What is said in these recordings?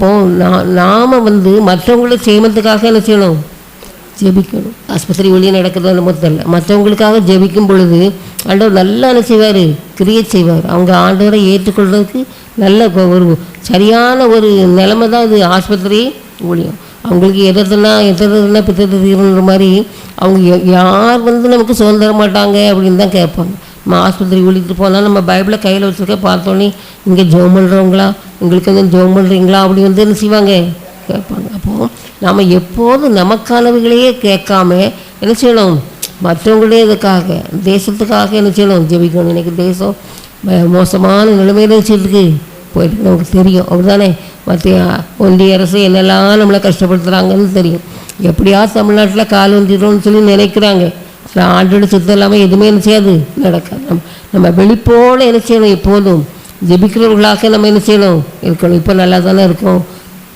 அப்போ நான் நாம் வந்து மற்றவங்கள சேமத்துக்காக என்ன செய்யணும்? ஜெபிக்கணும். ஆஸ்பத்திரி வெளியே நடக்கிறது நம்ம தெரியல. மற்றவங்களுக்காக ஜெபிக்கும் பொழுது ஆண்டவர் நல்லா என்ன செய்வார்? கிரியேட் செய்வார். அவங்க ஆண்டவரை ஏற்றுக்கொள்வதற்கு நல்ல ஒரு சரியான ஒரு நிலைமை தான் இது ஆஸ்பத்திரி ஊழியம். அவங்களுக்கு எதனா எதனா பித்தத்தை மாதிரி அவங்க யார் வந்து நமக்கு சுதந்திர மாட்டாங்க அப்படின்னு தான் கேட்பாங்க. நம்ம ஆஸ்பத்திரி ஊழியத்துக்கு போனால் நம்ம பைபிளை கையில் வச்சுருக்க பார்த்தோன்னே இங்கே ஜோம் பண்ணுறவங்களா உங்களுக்கு வந்து ஜோம் பண்ணுறீங்களா அப்படி வந்து என்ன செய்வாங்க? கேட்பாங்க. அப்போது நாம் எப்போதும் நமக்கானவர்களையே கேட்காம என்ன செய்யணும்? மற்றவங்களே இதுக்காக தேசத்துக்காக என்ன செய்யணும்? ஜெபிக்கணும் எனக்கு தேசம் மோசமான நிலைமையில வச்சுருக்கு போயிட்டு நமக்கு தெரியும். அப்படிதானே மத்திய ஒன்றிய அரசு என்னெல்லாம் நம்மளை கஷ்டப்படுத்துகிறாங்கன்னு தெரியும். எப்படியா தமிழ்நாட்டில் கால் வந்துடும்னு சொல்லி நினைக்கிறாங்க. ஆண்டோட சுத்தம் இல்லாமல் எதுவுமே என்ன செய்யாது? நடக்காது. நம்ம நம்ம வெளிப்போல என்ன செய்யணும் எப்போதும்? ஜெபிக்கிறவர்களாக நம்ம என்ன செய்யணும்? இருக்கணும். இப்போ நல்லா தானே இருக்கோம்.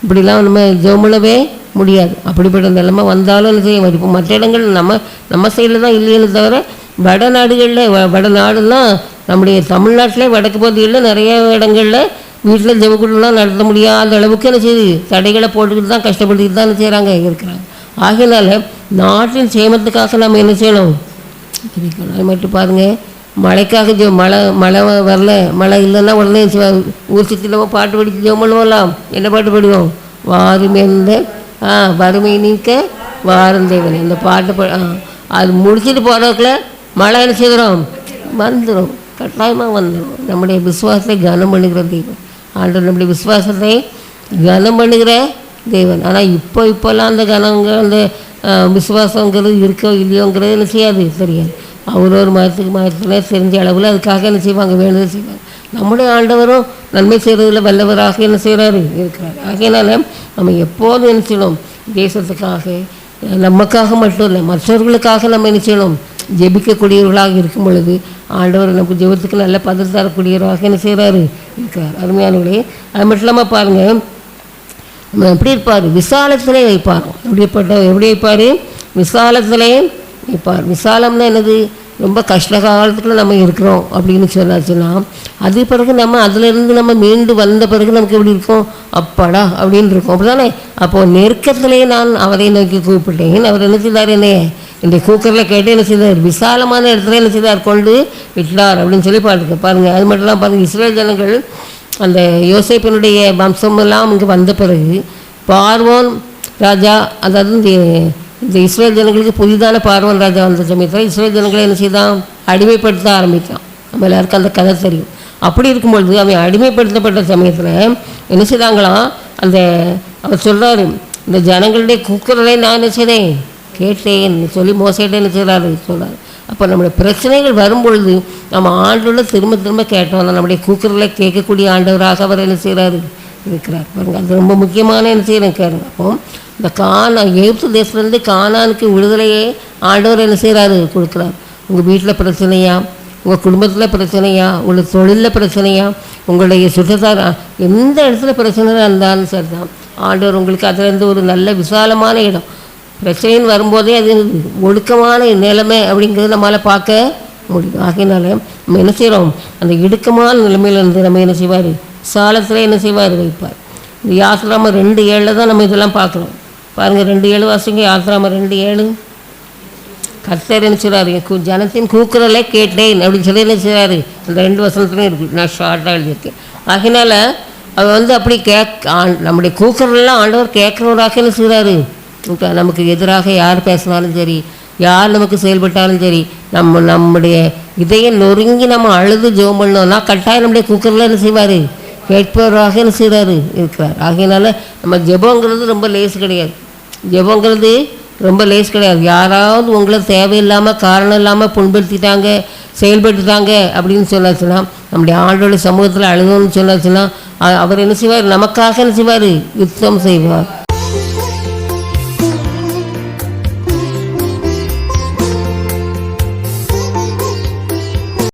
இப்படிலாம் நம்ம ஜெமிழவே முடியாது. அப்படிப்பட்ட நிலைமை வந்தாலும் என்ன செய்ய இப்போ மற்ற இடங்கள் நம்ம நம்ம சைடில் தான் இல்லைன்னு தவிர வட நாடுகளில் வ- வட நாடுலாம் நம்முடைய தமிழ்நாட்டிலே வடக்கு பகுதிகளில் நிறைய இடங்களில் வீட்டில் ஜெபக்குழுலாம் நடத்த முடியாத அளவுக்கு என்ன செய்யுது தடைகளை போட்டுக்கிட்டு தான் கஷ்டப்பட்டுக்கிட்டு தான் என்ன செய்கிறாங்க இருக்கிறாங்க. ஆகையினால நாட்டின் சேமத்துக்காக நம்ம என்ன செய்யணும்? அது மட்டும் பாருங்கள் மழைக்காக ஜோ மழை மழை வரல மழை இல்லைன்னா உடனே சிவ- ஊர் சுற்றிலவோ பாட்டு படிக்க ஜெபம் பண்ணுவோம்லாம் என்ன பாட்டு பாடுவோம் வாருமெந்த ஆ வறுமை நீக்க வாரம் தேவன். இந்த பாட்டு பா அது முடிச்சுட்டு போகிறதுக்குள்ள மழை என்ன செய்கிறோம் வந்துடும் கட்டாயமாக வந்துடும் நம்முடைய விசுவாசத்தை கனம் பண்ணுகிற தெய்வம். ஆண்டு நம்முடைய விசுவாசத்தை கனம் பண்ணுகிற தேவன். ஆனால் இப்போ இப்போல்லாம் அந்த கனங்க அந்த விசுவாசங்கிறது இருக்கோ இல்லையோங்கிறது என்ன செய்யாது தெரியாது. அவர் ஒரு மதத்துக்கு மதத்தில் தெரிஞ்ச அளவில் அதுக்காக என்ன செய்வாங்க வேண்டதை செய்வாங்க. நம்முடைய ஆண்டவரும் நன்மை செய்கிறதுல வல்லவராக என்ன செய்கிறாரு இருக்கிறார். ஆகையினால நம்ம எப்போதும் என்ன செய்யணும் தேசத்துக்காக நமக்காக மட்டும் இல்லை மற்றவர்களுக்காக நம்ம என்ன செய்யணும் ஜெபிக்கக்கூடியவர்களாக இருக்கும் பொழுது ஆண்டவர் நமக்கு ஜெபத்துக்கு நல்ல பதில் தரக்கூடியவராக என்ன செய்கிறாரு இருக்கிறார். அருமையானவர்களே அது மட்டும் இல்லாமல் பாருங்கள் எப்படி இருப்பார்? விசாலத்திலே வைப்பார். எப்படிப்பட்ட எப்படி வைப்பார்? விசாலத்திலே வைப்பார். விசாலம்னா என்னது? ரொம்ப கஷ்ட காலத்தில் நம்ம இருக்கிறோம் அப்படின்னு சொன்னாச்சுன்னா அது பிறகு நம்ம அதிலிருந்து நம்ம மீண்டு வந்த பிறகு நமக்கு எப்படி இருக்கும்? அப்பாடா அப்படின்னு இருக்கும். அப்படிதானே அப்போது நெருக்கத்திலே நான் அவரை நோக்கி கூப்பிட்டேன். அவர் என்ன செய்தார் என்னையே இந்த கூக்கரில் கேட்டு என்ன செய்தார்? விசாலமான இடத்துல என்ன செய்தார்? கொண்டு விட்டார் அப்படின்னு சொல்லி பாருங்க. பாருங்கள் அது மட்டும் இல்லாமல் பாருங்கள் இஸ்ரேல் ஜனங்கள் அந்த யோசேப்பினுடைய வம்சமெல்லாம் இங்கே வந்த பிறகு பார்வோன் ராஜா அதாவது இந்த இந்த இஸ்ரேல் ஜனங்களுக்கு புதிதான பார்வன் ராஜா வந்த சமயத்தில் இஸ்ரேல் ஜனங்களை என்ன செய்தான்? அடிமைப்படுத்த ஆரம்பித்தான் நம்ம எல்லாருக்கும் அந்த கதை தெரியும். அப்படி இருக்கும்பொழுது அவன் அடிமைப்படுத்தப்பட்ட சமயத்தில் என்ன செய்தாங்களாம்? அந்த அவர் சொல்கிறாரு இந்த ஜனங்களுடைய குக்கரலை நான் என்ன செய்தேன்? கேட்டேன். சொல்லி மோசிட்டேன் என்ன செய்கிறாரு சொல்கிறார் அப்போ நம்முடைய பிரச்சனைகள் வரும்பொழுது நம்ம ஆண்டோட திரும்ப திரும்ப கேட்டோம். நம்முடைய கூக்குரலை கேட்கக்கூடிய ஆண்டவராக அவர் என்ன செய்கிறாரு இருக்கிறார். பாருங்க அது ரொம்ப முக்கியமான என்ன செய்கிறேன் கேளுங்க. அப்போ இந்த கானா எகிப்து தேசத்துலேருந்து கானானுக்கு விடுதலையே ஆண்டவர் என்ன செய்கிறாரு கொடுக்குறாரு. உங்கள் வீட்டில் பிரச்சனையா? உங்கள் குடும்பத்தில் பிரச்சனையா? உங்கள் தொழிலில் பிரச்சனையா? உங்களுடைய சுற்றத்தார் எந்த இடத்துல பிரச்சனை இருந்தாலும் சரி தான் ஆண்டவர் உங்களுக்கு அதுலேருந்து ஒரு நல்ல விசாலமான இடம். பிரச்சனைன்னு வரும்போதே அது ஒடுக்கமான நிலைமை அப்படிங்கிறது நம்மளால் பார்க்க முடியும். ஆகையினால நம்ம என்ன செய்கிறோம் அந்த இடுக்கமான நிலைமையிலேருந்து நம்ம என்ன செய்வார்? சாலத்தில் என்ன செய்வார்? வைப்பார். இந்த யாத்ராம ரெண்டு ஏழில் தான் நம்ம இதெல்லாம் பார்க்குறோம். பாருங்கள் ரெண்டு ஏழு வாசிங்க. யாத்ராம ரெண்டு ஏழு. கர்த்தர் என்ன செய்கிறாரு கு ஜனத்தின் கூக்குரலை கேட்டேன் அப்படின்னு சொல்லி என்ன செய்கிறாரு அந்த ரெண்டு வசனத்துலையும் இருக்குது நான் ஷார்ட்டாக எழுதியிருக்கேன். ஆகினால அவர் வந்து அப்படி கேக் ஆண் நம்முடைய கூக்குரலாம் ஆண்டவர் கேட்குறவராக என்ன செய்கிறாரு நமக்கு எதிராக யார் பேசினாலும் சரி யார் நமக்கு செயல்பட்டாலும் சரி நம்ம நம்முடைய இதயம் நொறுங்கி நம்ம அழுது ஜோம் பண்ணோம்னா கட்டாயம் நம்முடைய குக்கரில் என்ன செய்வார்? கேட்பவராக என்ன செய்கிறாரு இருக்கிறார். ஆகையினால நம்ம ஜெபங்கிறது ரொம்ப லேஸ் கிடையாது. ஜெபங்கிறது ரொம்ப லேஸ் கிடையாது. யாராவது உங்களை தேவையில்லாமல் காரணம் இல்லாமல் புண்படுத்திட்டாங்க செயல்பட்டுட்டாங்க அப்படின்னு சொன்னாச்சுன்னா நம்முடைய ஆண்டோட சமூகத்தில் அழுகணும்னு சொன்னாச்சுன்னா அவர் என்ன செய்வார்? நமக்காக என்ன செய்வார்? யுத்தம் செய்வார்.